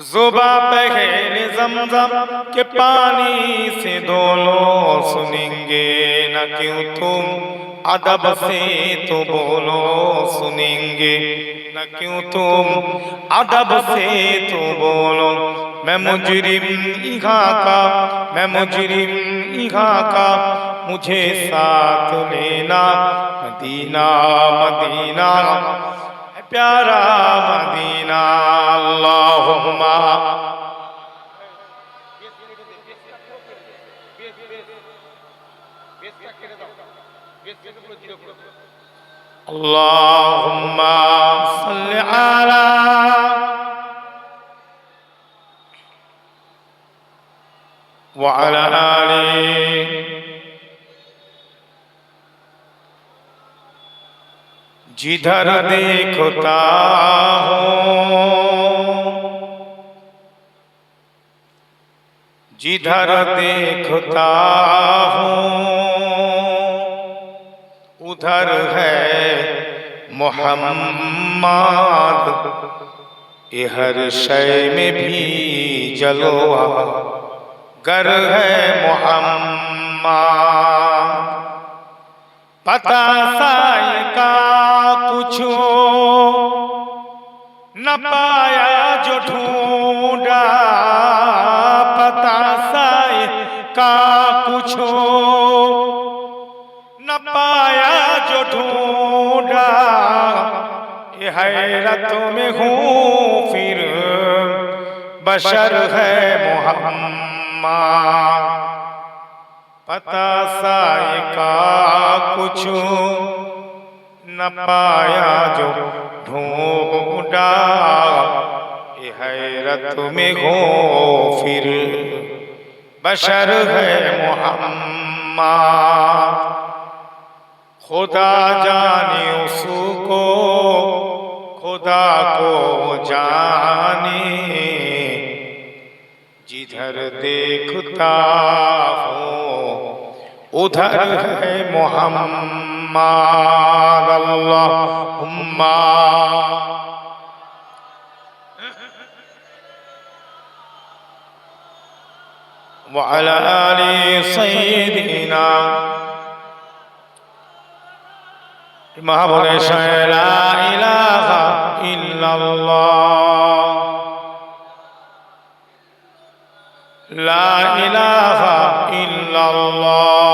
जुबा पहले जमजम के पानी से दोनों सुनेंगे न क्यों तुम? अदब से तो बोलो, सुनेंगे न क्यों तुम? अदब से तो बोलो, मैं मुजरिम इहाँ का, मैं मुजरिम इहाँ का, मुझे साथ लेना, मदीना मदीना। پیارا مدینہ اللہم اللہم صل على وعلى آله जिधर देखता हूँ, जिधर देखता हूँ, उधर है मोहम्मद। ये हर शय में भी जलोआ गर है मोहम्मद। पता साई का कुछ न पाया जो ढूंढा, पता साई का कुछ न पाया जो ढूंढा, ये हैरत में हूँ फिर, बशर है मोहम्मद, पता साई का कुछ न पाया जो ढूंढा ये हैरत में हो फिर बशर है मोहम्मद खुदा जाने उसको खुदा को जाने जिधर देखता हूँ उधर है मोहम्मद الرحمن اللهم وعلى آل سيدنا ما بولے شے لا إله إلا الله. لا إله إلا الله.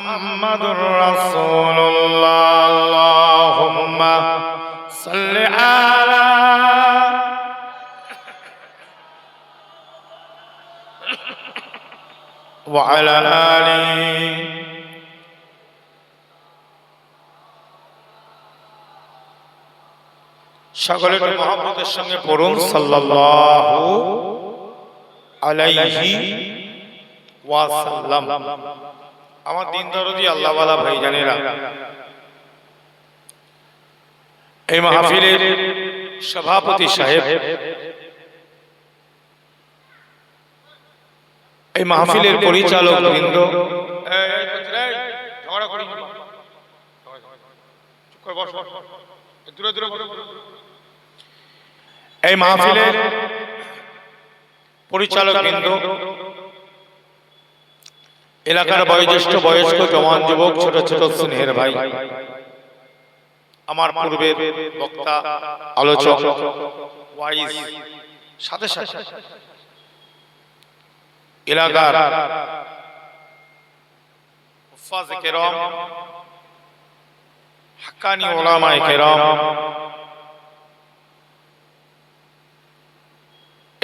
محمد رسول الله اللهم صل على وعلى آله شغل محمد الشمس قرون صلى الله عليه وسلم. আমার দিন দরদি আল্লাহওয়ালা ভাইজানেরা। এই মাহফিলের সভাপতি সাহেব। এই মাহফিলের পরিচালক বৃন্দ। এই মাহফিলের পরিচালক বৃন্দ। এলাকার বয়োজ্যেষ্ঠ বয়স্ক জওয়ান যুবক ছোট ছোট স্নেহের ভাই। আমার পূর্বের বক্তা আলোচক ওয়াইজ সাথে সাথে। এলাকার কেরম হাক্কানি ওলামায়ে কেরম।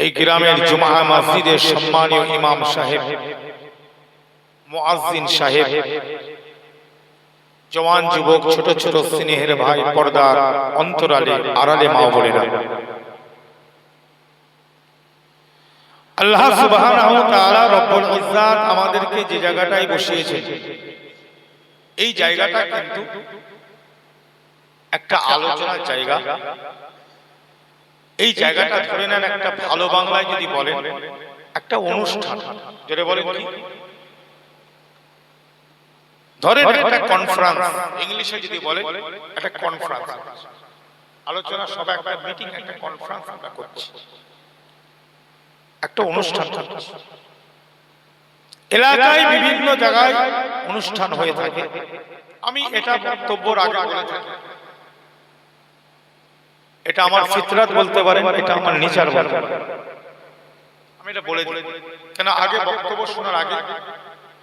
এই গ্রামের জুমা মসজিদের সম্মানীয় ইমাম সাহেব। মুআজ্জিন সাহেব। জওয়ান যুবক ছোট ছোট স্নেহের ভাই পর্দার অন্তরালে আড়ালে মা বোনেরা। আল্লাহ সুবহানাহু তাআলা রব্বুল ইজ্জাত আমাদেরকে যে জায়গাটায় বসিয়েছেন এই জায়গাটা কিন্তু একটা আলোচনার জায়গা। এই জায়গাটা ধরে নেন একটা ভালো বাংলায় যদি বলেন একটা অনুষ্ঠান। যেটা বলেন কি? ধরেন একটা কনফারেন্স ইংলিশে যদি বলেন একটা কনফারেন্স আলোচনা সভা একটা মিটিং একটা কনফারেন্স আমরা করছি। একটা অনুষ্ঠান এলাকায় বিভিন্ন জায়গায় অনুষ্ঠান হয়ে থাকে। আমি এটা বক্তব্য আগে বলে থাকি। এটা আমার ফিতরাত বলতে পারেন এটা আমার নেচার বলতে পারেন। আমি এটা বলে দিই। কেন? আগে বক্তব্য শোনার আগে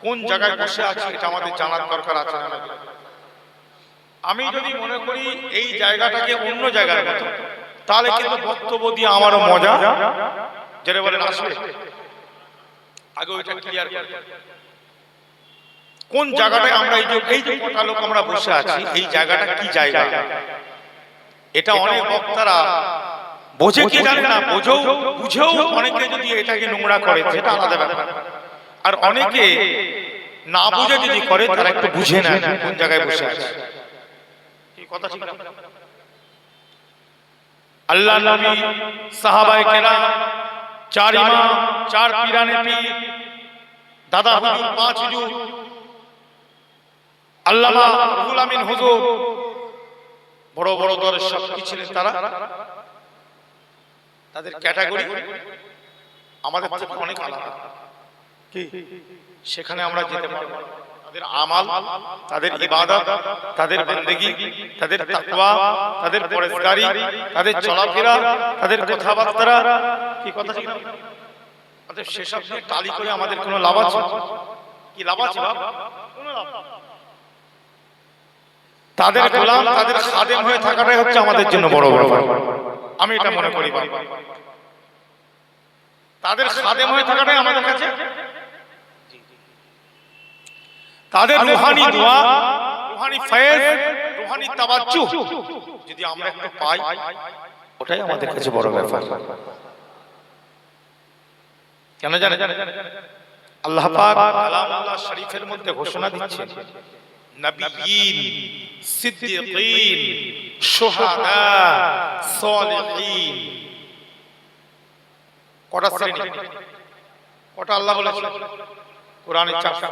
কোন জায়গায় বসে আছি এটা আমাদের জানার দরকার আছে আমি যদি মনে করি এই জায়গাটাকে অন্য জায়গার মতো তাহলে কিন্তু বক্তব্য দিয়ে আমারও মজা। যেটা বলেন আসবে আগে ওইটা ক্লিয়ার কোন জায়গাটায় আমরা এই যে এই যে কটা লোক আমরা বসে আছি এই জায়গাটা কি জায়গা? এটা অনেক বক্তারা বোঝে কি জানে না বোঝেও বুঝেও অনেকে যদি এটাকে নোংরা করে সেটা আলাদা ব্যাপার। আর অনেকে না বুঝে যদি করে, তারা একটু বুঝে না কোন জায়গায় বসে আছে। কথা আল্লাহ নবী, সাহাবায়ে চার ইমাম, চার পিরানে পীর, দাদা হুজুর, পাঁচ হুজুর, আল্লামা রুহুল আমিন হুজুর, বড় বড় সব কি ছিলেন তারা? তাদের ক্যাটাগরি আমাদের অনেক আলাদা। কি? সেখানে আমরা যেতে পারব। তাদের আমাল তাদের ইবাদত তাদের তাদের তাকওয়া তাদের পরেশগারি তাদের চলাফেরা তাদের কথাবার্তা। কি কথা ঠিক না আমাদের সেসব নিয়ে টালি করে আমাদের কোনো লাভ আছে? কি লাভ আছে? বাপ? কোনো লাভ? তাদের গোলাম তাদের খাদেম হয়ে থাকাটাই হচ্ছে আমাদের জন্য বড় বড় আমি এটা মনে করি। তাদের খাদেম হয়ে থাকাটাই আমাদের কাছে। তাদের রুহানি দোয়া রুহানি ফয়েজ রুহানি তাবাজ্জু যদি আমরা একটু পাই ওটাই আমাদের কাছে বড় ব্যাপার। কেন জানে জানে আল্লাহ পাক কালামুল্লাহ শরীফের মধ্যে ঘোষণা দিচ্ছেন নবিয়িন সিদ্দিকিন শুহাদা সালিহিন কটা শ্রেণি কটা আল্লাহ বলেছেন কোরআনে চারটা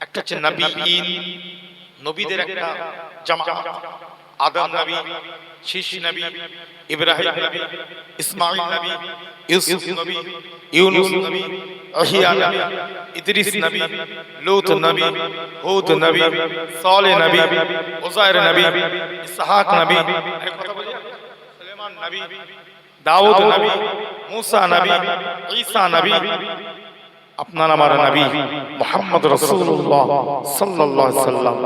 একটা হচ্ছে নবীন নবীদের একটা জামাত আদম নবী শীষ নবী ইব্রাহিম নবী ইসমাইল নবী ইউসুফ নবী ইউনুস নবী আহিয়া নবী ইদ্রিস নবী লূত নবী হুদ নবী সালেহ নবী উজাইর নবী ইসহাক নবী কথা বলি সুলেমান নবী দাউদ নবী মুসা নবী ঈসা নবী আপনার আমার নবী মোহাম্মদ রাসূলুল্লাহ সাল্লাল্লাহু আলাইহি সাল্লাম।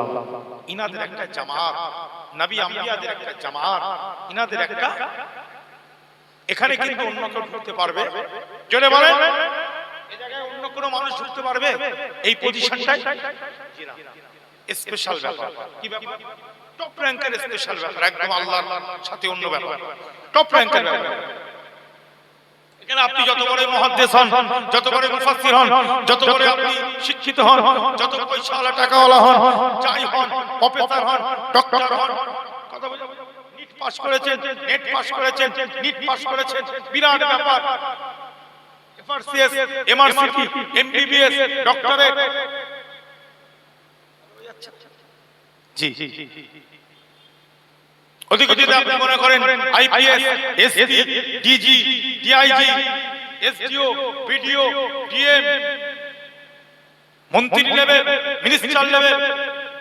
ইনাদের একটা জামাত নবী আম্বিয়াদের একটা জামাত ইনাদের একটা এখানে কিন্তু অন্য কেউ ঢুকতে পারবে। জোরে বলেন। এই জায়গায় অন্য কোনো মানুষ ঢুকতে পারবে? এই পজিশনটাই জি না স্পেশাল ব্যাপার। কি ব্যাপার? টপ র্যাঙ্কের স্পেশাল ব্যাপার, একদম আল্লাহর সাথে অন্য ব্যাপার। টপ র্যাঙ্কের ব্যাপার। এখানে আপনি যত বড় মহাদ্দেশ হন, যত বড় মুফাসসির হন, যত বড় আপনি শিক্ষিত হন, যত পয়সাওয়ালা, টাকাওয়ালা হন, যাই হন প্রফেসর হন ডক্টর হন, কথা বলে নিট পাস করেছেন নেট পাস করেছেন নিট পাস করেছেন, বিরাট ব্যাপার। এফআরসিএস এমআরসিপি এমবিবিএস ডক্টরেট জি। ওদিকে যদি আপনি মনে করেন IPS SP DG DIG SDO BDO DM মন্ত্রী লেভেল মিনিস্টার লেভেল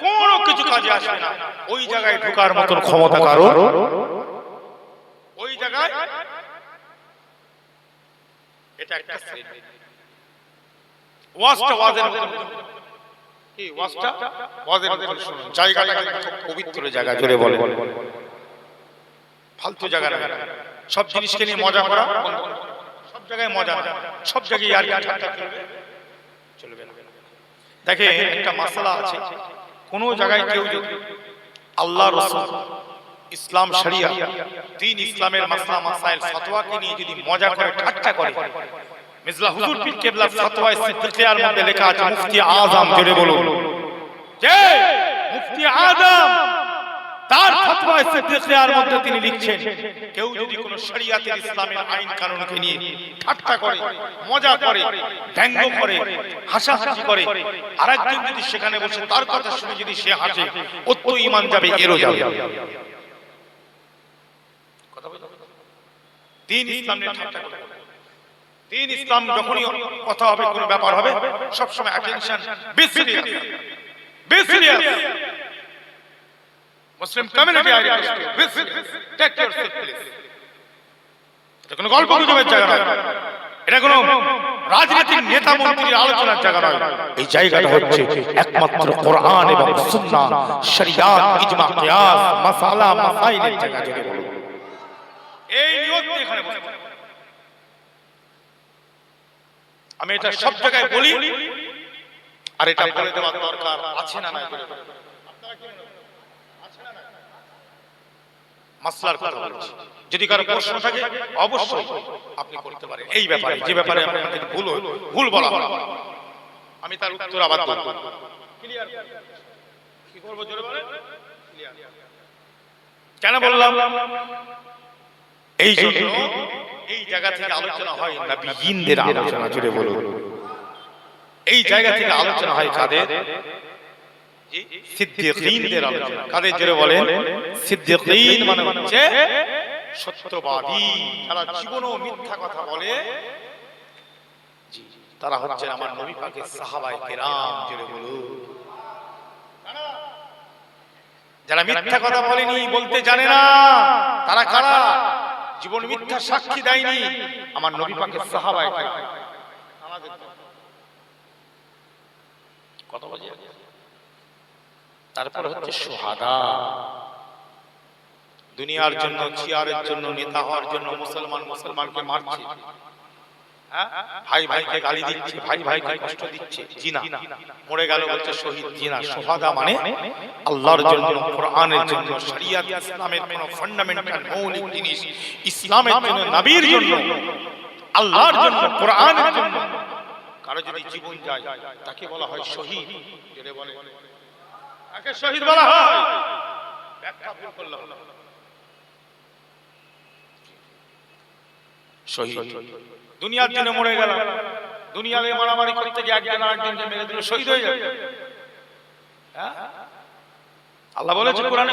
কোন কিছু কাজে আসবে না। ওই জায়গায় ঢোকার মতন ক্ষমতা কারও? ওই জায়গায় এটা একটা ওয়াজটা ওয়াজের মতন। কি ওয়াজটা? ওয়াজের শুনুন। জায়গাটা খুব পবিত্র জায়গা জোরে বলে ফালতু জায়গা না। সব জিনিসকে নিয়ে মজা করা। সব জায়গায় মজা না। সব জায়গায় আর ঠাট্টা চলবে। চলবে না। দেখে একটা মাসালা আছে। কোন জায়গায় কেউ যদি আল্লাহ রসুল ইসলাম শরিয়া দিন ইসলামের মাসলা মাসাইল ফতোয়াকে নিয়ে যদি মজা করে ঠাট্টা করে। মিজলা হুজুর পীর কেবলা ফতোয়া সিদ্দিকিয়ার মধ্যে লেখা আছে মুফতি আযম জোরে বলুন। যে মুফতি আযম তার ফতোয়া সিদ্দিকিয়ার মধ্যে তিনি লিখছেন কেউ যদি কোন শরিয়াতের ইসলামের আইন কানুনকে নিয়ে ঠাট্টা করে মজা করে ব্যঙ্গ করে হাসাহাসি করে আরেকজন যদি সেখানে বসে তার কথা শুনে যদি সে হাসে অত ঈমান যাবে এরও যাবে। পেরেছ? দিন ঠাট্টা করে। দিন ইসলাম যখনই কথা হবে, কোনো ব্যাপার হবে, সবসময় attention be serious be serious Muslim community I request you be serious take seat please এটা কোনো গল্প গুজবের জায়গা নয়। এটা কোনো রাজনৈতিক নেতা মন্ত্রীর আলোচনার জায়গা নয়। এই জায়গাটা হচ্ছে একমাত্র কোরআন এবং সুন্নাহ, শরিয়াত, ইজমা, কিয়াস, মাসালা, মাসাইলের জায়গা যদি বলুন এই নিয়ত এখানে বসে পড়ো। আমি এটা সব জায়গায় বলি। আর এটা বলে দেওয়ার দরকার আছে না নাই? মাসলার কথা বলছি। যদি কারও প্রশ্ন থাকে অবশ্যই আপনি করতে পারেন। এই ব্যাপারে যে ব্যাপারে আপনাদের ভুল ভুল বলা আমি তার উত্তর আবার দেবো। Clear? কি করব জোরে বলেন? Clear? কেন বললাম? এই জন্য এই জায়গা থেকে আলোচনা হয় নবীনদের আলোচনা জুড়ে বলুন। এই জায়গা থেকে আলোচনা হয় কাদের? সিদ্দিকীনদের আলোচনা। কাদের জুড়ে বলেন? সিদ্দিকীন মানে হচ্ছে সত্যবাদী। যারা জীবনও মিথ্যা কথা বলে তারা হচ্ছে আমার নবী পাকের সাহাবায়ে কেরাম জুড়ে বলুন। যারা মিথ্যা কথা বলেনি বলতে জানে না তারা কারা? জীবন মিথ্যা সাক্ষী দেয়নি। আমার নবী পাকের সাহাবায় কত বাজে? তারপর হচ্ছে সোহাদা। দুনিয়ার জন্য চিয়ারের জন্য, নেতা হওয়ার জন্য মুসলমান মুসলমানকে মারছে? ভাই ভাইকে গালি দিচ্ছে, ভাই ভাইকে কষ্ট দিচ্ছে, জিনা। মরে গেল বলছে শহীদ জিনা। সোহাদা মানে আল্লাহর জন্য, কোরআনের জন্য, শরিয়াত, ইসলামের কোন ফান্ডামেন্টাল মৌলিক জিনিস। ইসলামের জন্য, নবীর জন্য, আল্লাহর জন্য, কোরআনের জন্য। কারও যদি জীবন যায়, তাকে বলা হয় শহীদ। বলে। তাকে শহীদ বলা হয়? ব্যাখ্যা ভুল করলে শহীদ দুনিয়ার জন্য মরে গেল দুনিয়াতে মারামারি করতে গিয়ে একজন আরেকজনকে মেরে দিল শহীদ হয়ে যাবে হ্যাঁ? আল্লাহ বলেছে কোরআনে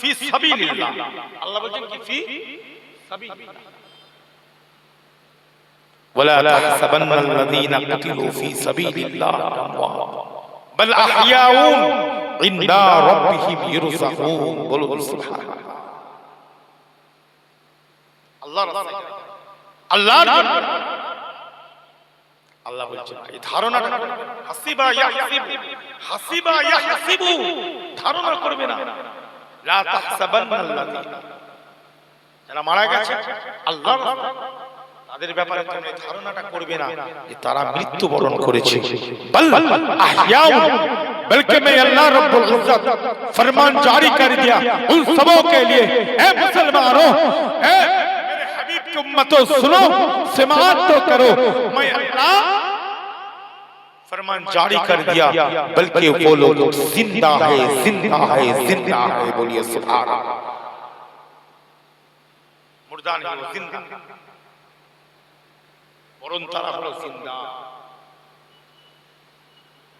ফি সাবিলিল্লাহ আল্লাহ বলেছেন কি ফি সাবিলিল্লাহ ولا تحسبن الذين قتلوا في سبيل الله أموات بل أحياء عند ربهم يرزقون বলুন সুবহানাল্লাহ আল্লাহর আল্লাহ আল্লাহ বলছেন এই হাসিবা হাসিবা ইয়াহসিবু। ধারণা করবে না। লা তাহসাবান্নাল্লাযী। যারা মারা গেছে আল্লাহ তাদের ব্যাপারে তোমরা ধারণাটা করবে না যে তারা মৃত্যুবরণ করেছে। বল আহয়াউ। بلکہ میں اللہ की उम्मतों सुनो समाअत तो करो मैं अल्लाह फरमान जारी कर दिया बल्कि वो लोग जिंदा है जिंदा है जिंदा है बोलिए सुभान अल्लाह मुर्दा नहीं वो जिंदा বরং তারা হলো জিন্দা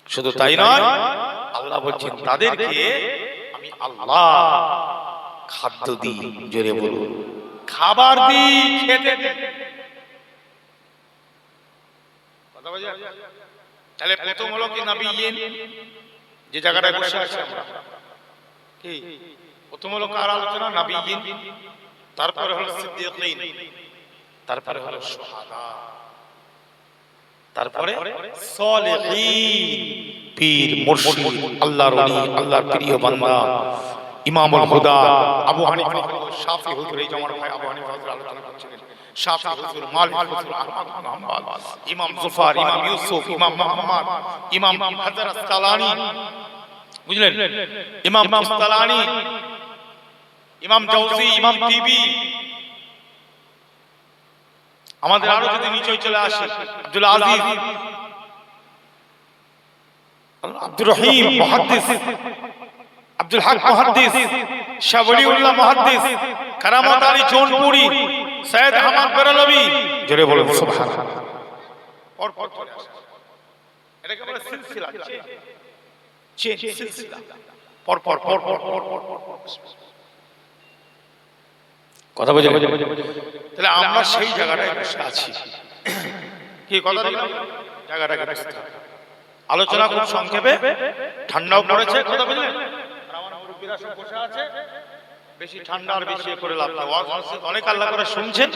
শুধু তাই নয় আল্লাহ বলছেন তাদেরকে আমি আল্লাহ খাদ্য দিই জোরে বলুন খাবার দিই, খেতে? তাহলে প্রথম হলো কি নবীন যে জায়গাটায় বসে আছে আমরা। কি? প্রথম হলো কার আলোচনা? নবীন তারপরে হলো সিদ্দিকীন। তারপরে হলো সুহাদা তারপরে সলিহিন। পীর মুর্শিদ, আল্লাহর ওলি, আল্লাহর প্রিয় বান্দা। ইমামুল হুদা আবু হানিফা শাফি হুজুর এই যে আমার ভাই আবু হানিফা হুজুর আলোচনা করছিলেন। শাফি হুজুর মালিক হুজুর আহমদ হাম্বল ইমাম জুফার ইমাম ইউসুফ ইমাম মুহাম্মদ ইমাম হযরত আসকালানি বুঝলেন? ইমাম মুস্তালানি ইমাম জাউজি ইমাম তিবি আমাদের আরও যদি নিচে চলে আসে আব্দুল আজিজ আব্দুর রহিম মুহাদ্দিস। আব্দুল হক মহাদ্দিস শাবলিউল্লাহ মহাদ্দিস কারামত আলী জোনপুরি, সৈয়দ আহমদ বেরলভি জোরে বলে সুবহানাল্লাহ। পর পর পর এটাকে বলে সিলসিলা। চেন, সিলসিলা। পর পর পর পর পর পর পর কথা বুঝে তাহলে আমরা সেই জায়গাটায় বসে আছি। কি কথা জায়গাটাকে আলোচনা খুব সংক্ষেপে। ঠান্ডাও পড়েছে, কথা বুঝলেন মুরব্বীরা বসে আছে। বেশি ঠান্ডা আর করে লাভ নেই। অনেক আল্লাহ করে শুনছেন।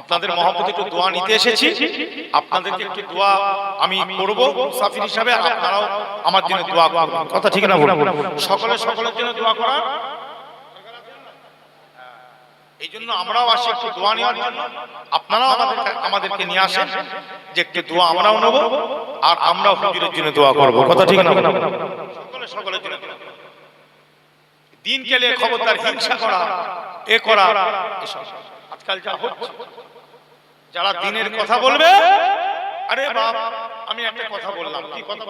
আপনাদের মহব্বত একটু দোয়া নিতে এসেছি। আপনাদেরকে একটু দোয়া আমি করব। মুসাফির হিসাবে আপনারাও আমার জন্য দোয়া করবেন। কথা ঠিক না সকলে সকলের জন্য দোয়া করা এই জন্য আমরাও আসি একটু দোয়া নেওয়ার জন্য। আপনারাও আমাদের আমাদেরকে নিয়ে আসেন যে একটু দোয়া আমরাও নেব। আর আমরাও হুজুরের জন্য দোয়া করব। কথা ঠিক না সকলে সকলের জন্য দোয়া করব। দিন কেলে খবরদার হিংসা করা এ করা এসব। আজকাল যা হচ্ছে যারা দিনের কথা বলবে আরে বাপ আমি একটা কথা বললাম কি কথা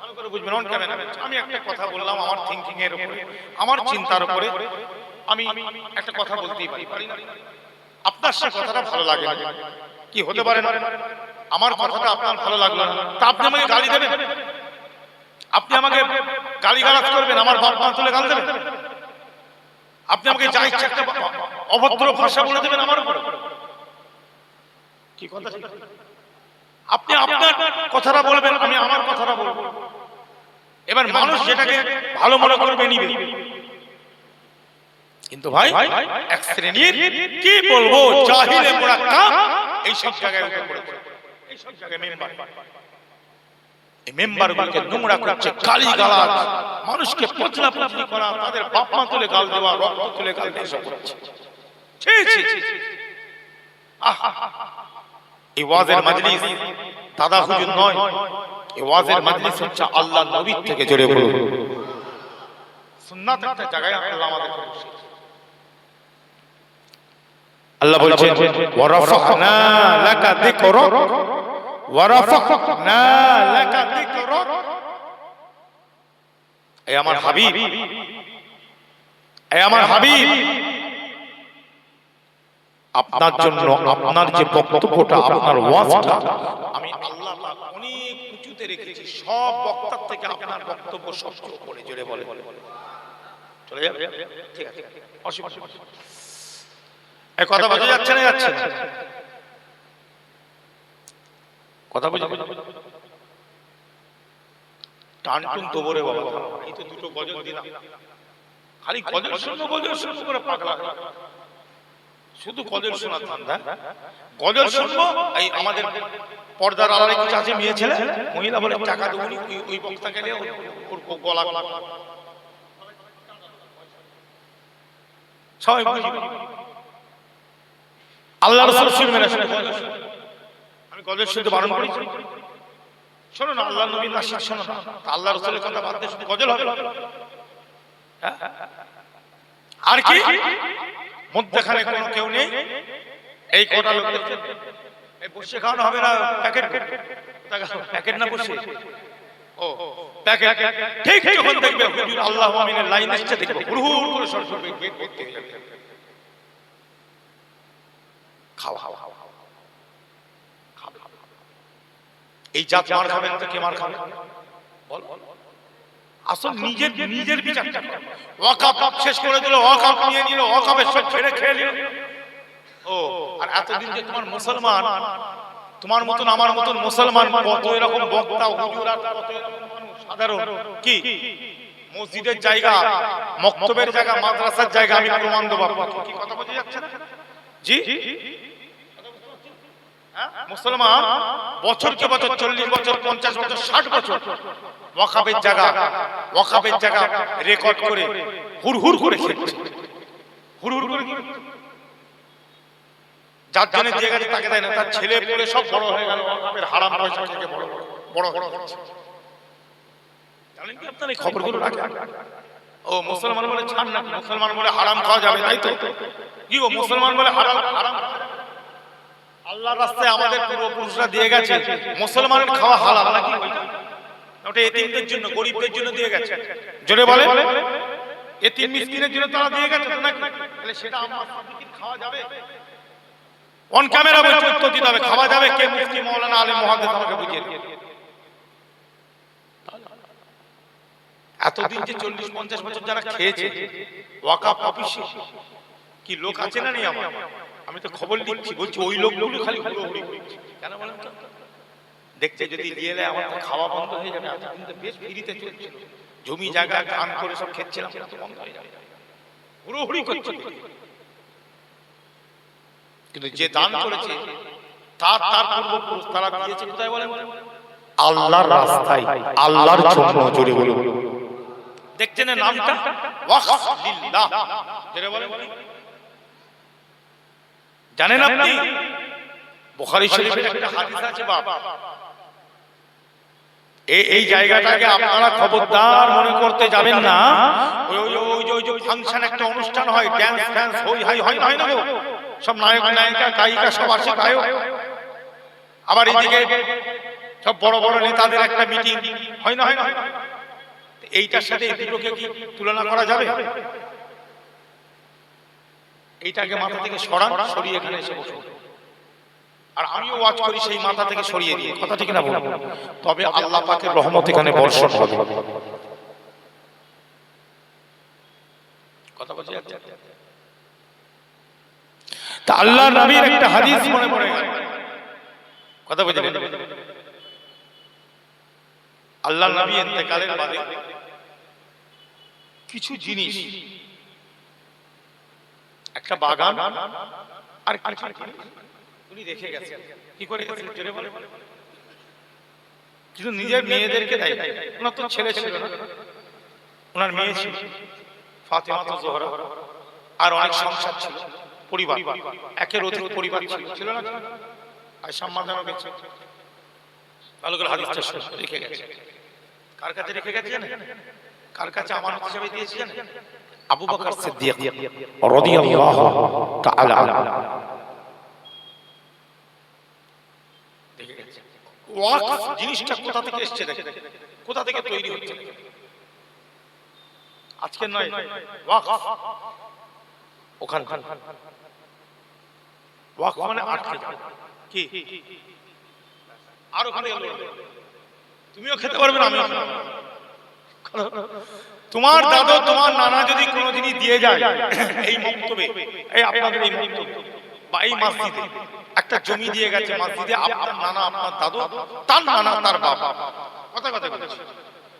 ভালো করে বুঝবেন অন ক্যামেরা আমি একটা কথা বললাম আমার থিংকিং এর উপরে আমার চিন্তার উপরে আমি একটা কথা বলতেই পারি? আপনার সে কথাটা ভালো লাগে। কি হতে পারে না? আমার কথাটা আপনার ভালো লাগল না। তা আপনি আমাকে গালি দেবেন? আপনি আমাকে গালি গালাজ করবেন আমার বাপ মা তুলে গাল দেবেন। আপনি আমাকে যা ইচ্ছা একটা অভদ্র ভাষা বলে দেবেন আমার উপর। কি কথা আপনি আপনার কথাটা বলবেন আমি আমার কথাটা বলব। এবার মানুষ যেটাকে ভালো মনে করবে নিবে। কিন্তু ভাই এক শ্রেণির কি বলব? জাহিলে মোরাক্কা এই সব জায়গায় উঠে পড়েছে। এই সব জায়গায় মেম্বার। মেম্বারগুলোকে নোংরা করছে গালি গালাজ মানুষকে করা, তাদের বাপ মা তুলে গাল দেওয়া, রক্ত তুলে গাল দেওয়া করছে। এই ওয়াজের মাজলিস দাদা হুজুর নয়, এই ওয়াজের মাজলিস হচ্ছে আল্লাহ নবীর থেকে জোরে বলুন। সুন্নাত একটা জায়গায় আল্লাহ আমাদের আল্লাহ বলছেন ওয়ারাফানা লাকা আমার হাবিব। আমার হাবিব। আপনার জন্য আপনার যে বক্তব্যটা আপনার ওয়াজটা আমি আল্লাহ অনেক উঁচুতে রেখেছি। সব বক্তার থেকে আপনার বক্তব্য সবচেয়ে উপরে জোরে বলে। চলে যাবে? ঠিক আছে। অসুবিধা। কথা বোঝা যাচ্ছে না? যাচ্ছে না? কথা বোঝা টান টুন তোবরে বাবা। এই তো দুটো গজল দিলাম। খালি গজল শুনব গজল শুনব করে পাগলা। শুধু গজল শোনা ধান্দা গজল শুনব? এই আমাদের পর্দার আড়ালে কিছু আছে মেয়ে ছেলে? মহিলা বলে টাকা দেবো ওই ওই বক্তা গেলে ওর গলা গলা সবাই। আল্লাহ রসুল শুনবে না। আমি গজল শুনতে বারণ করি। শোনো না আল্লাহ নবী নাসির শোনো না। আল্লাহ রসুলের কথা বাদ দিয়ে শুধু গজল হবে? আর কি? মধ্যখানে কোনো কেউ নেই। এই কটা লোকদের এই বসে খাওয়ানো হবে না প্যাকেট? প্যাকেট না বসে ও, প্যাকেট। ঠিক যখন দেখবে হুজুর আল্লাহ আমিনের লাইন দিচ্ছে দেখবে হুড় করে সর সরবে গেট ভর্তি হয়ে এই জাত মার খাবেন তো কে মার খাবে? বল। আসল নিজের নিজের বিচারটা কর। ওয়াকাপ শেষ করে দিল ওয়াকাপ নিয়ে নিল ওয়াকাপের সব ছেড়ে খেয়ে নিল। ও আর এতদিন যে তোমার মুসলমান তোমার মতন আমার মতন মুসলমান কত এরকম বক্তা হুজুর আর কত এরকম মানুষ? সাধারণ। কি? মসজিদের জায়গা মক্তবের জায়গা মাদ্রাসার জায়গা আমি প্রমাণ দেবো কি কথা বোঝা যাচ্ছে না? জি? মুসলমান বছরকে বছর, চল্লিশ বছর, পঞ্চাশ বছর, ষাট বছর ওয়াকাবের জায়গা ওয়াকাবের জায়গা রেকর্ড করে হুর হুর করে খেলছে। হুর করে যার জন্য দিয়ে গেছে তাকে দেয় না, তার ছেলে পড়ে সব বড় হয়ে গেল, ওয়াকাবের হারাম পয়সা থেকে বড় বড় বড় জানেন কি আপনারা এই খবরগুলো রাখেন? ও, মুসলমান বলে ছাড় না, মুসলমান বলে হারাম খাওয়া যাবে, তাই তো? কি ও মুসলমান বলে হারাম হারাম আল্লাহর রাস্তায় আমাদের পূর্বপুরুষরা দিয়ে গেছে। মুসলমানের খাওয়া হালাল নাকি? ওটা এতিমদের জন্য, গরিবদের জন্য দিয়ে গেছে। জোরে বলে এতিম মিসকিনের জন্য তারা দিয়ে গেছে নাকি? তাহলে সেটা আমার সাদিকের খাওয়া যাবে? অন ক্যামেরা বলছে, উত্তর দিতে হবে। খাওয়া যাবে কে? মুফতি মাওলানা আলী মুহাদ্দিস আমাকে বুঝিয়ে দিন। এতদিন যে চল্লিশ, পঞ্চাশ বছর যারা খেয়েছে ওয়াকাপ অফিসে কি লোক আছে না নেই আমার? আমি তো খবর লিখছি বলছি ওই লোকগুলো খালি হুড়োহুড়ি করছে কেন বলেন তো? দেখতে যদি দিয়ে দেয় আমার খাওয়া বন্ধ হয়ে যাবে এতদিন তো বেশ ফ্রিতে চলছিল জমি জায়গা ধান করে সব খেচ্ছিলাম সেটা তো বন্ধ হয়ে যাবে। হুড়োহুড়ি করছে কিন্তু যে দান করেছে তার তার পূর্বপুরুষ তারা দিয়েছে কোথায় বলেন? আল্লাহর রাস্তায় আল্লাহর জন্য জোরে বলুন। দেখছেন নামটা? ওয়াকফ লিল্লাহ জোরে বলেন। জানেন আপনি? বুখারী শরীফের একটা হাদিস আছে বাবা এই এই জায়গাটাকে আপনারা খবরদার মনে করতে যাবেন না। ওই ওই ওই যে ওই যে ফাংশন একটা অনুষ্ঠান হয় ড্যান্স ফ্যান্স হই হাই হয় না হয় না গো? সব নায়ক নায়িকা গায়িকা সব আসে গায়ক আবার এইদিকে সব বড় বড় নেতাদের একটা মিটিং হয় না হয় না হয় না? এইটার সাথে এই দুটোকে কি তুলনা করা যাবে? এইটাকে মাথা থেকে সরান সরিয়ে এখানে এসে বসুন। আর আমিও ওয়াজ করি সেই মাথা থেকে সরিয়ে দিয়ে কথা ঠিক না বলুন। তবে আল্লাহ পাকের রহমত এখানে বর্ষণ হবে। কথা বলছি তা আল্লাহ নবীর একটা হাদিস মনে পড়ে। কথা বুঝলেন আল্লাহ নবী ইন্তেকালের বাদে কিছু জিনিস একটা বাগান আর উনি রেখে গেছেন। কি করে জোরে বলে কিন্তু নিজের মেয়েদেরকে দেয়। ওনার তো ছেলে ছিল না। ওনার মেয়ে ছিল ফাতেমা তো জোহরা। আর অনেক সংসার ছিল পরিবার। একের অধিক পরিবার ছিল। ছিল না? আর সম্মানও গেছে। ভালো করে হাদিসটা রেখে গেছে। কার কাছে রেখে গেছে জানেন? কার কাছে আমার হিসাবে দিয়েছে জানেন? আবু বকর সিদ্দিক রাদিয়াল্লাহু তাআলা ওয়াকফ জিনিসটা কোথা থেকে এসেছে দেখেন? কোথা থেকে তৈরি হচ্ছে? আজকে নয় ওয়াকফ। ওখান ওয়াকফ মানে আটকে কি? আর ওখানে তুমিও খেতে পারবে না আমিও না। তোমার দাদু, তোমার নানা যদি কোনো জিনিস দিয়ে যায়, এই মক্তবে, এই আপনাদের এই মক্তবে, বা এই মসজিদে, একটা জমি দিয়ে গেছে মসজিদে আপনার নানা আপনার দাদু, তার নানা তার বাবা কথা কথা বলছি।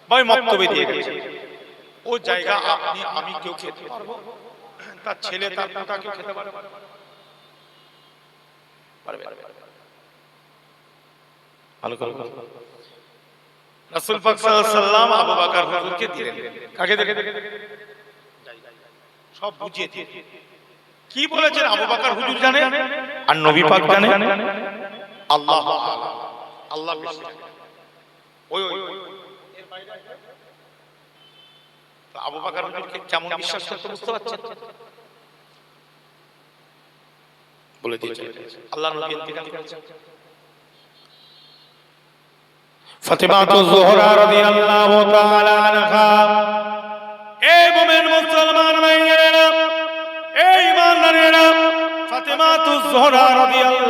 বা ওই মক্তবে দিয়ে গেছে। ও জায়গা আপনি, আমি কেউ খেতে পারব? তার ছেলে, তার পোতা কেউ খেতে পারবে? পারবে ভালো করে। রাসূল পাক সাল্লাল্লাহু আবু বকর হুজুরকে দিলেন। কাকে দিলেন? সব বুঝিয়ে দিয়ে কি বলেছেন আবু বকর হুজুর জানে? আর নবী পাক জানে? আল্লাহ। আল্লাহ। ওই ওই আবু বকর হুজুরকে কেমন বিশ্বাস করতে বুঝতে পারছেন? বলে দিয়েছে আল্লাহ নবী ইন্তেকাল করেছেন। ফাতেমাতু জোহরা রাদিয়াল্লাহু তাআলা আনহা। এই মুমিন মুসলমান ভাইয়েরা এই ইমানদারেরা ফাতেমাতু জোহরা রাদিয়াল্লাহু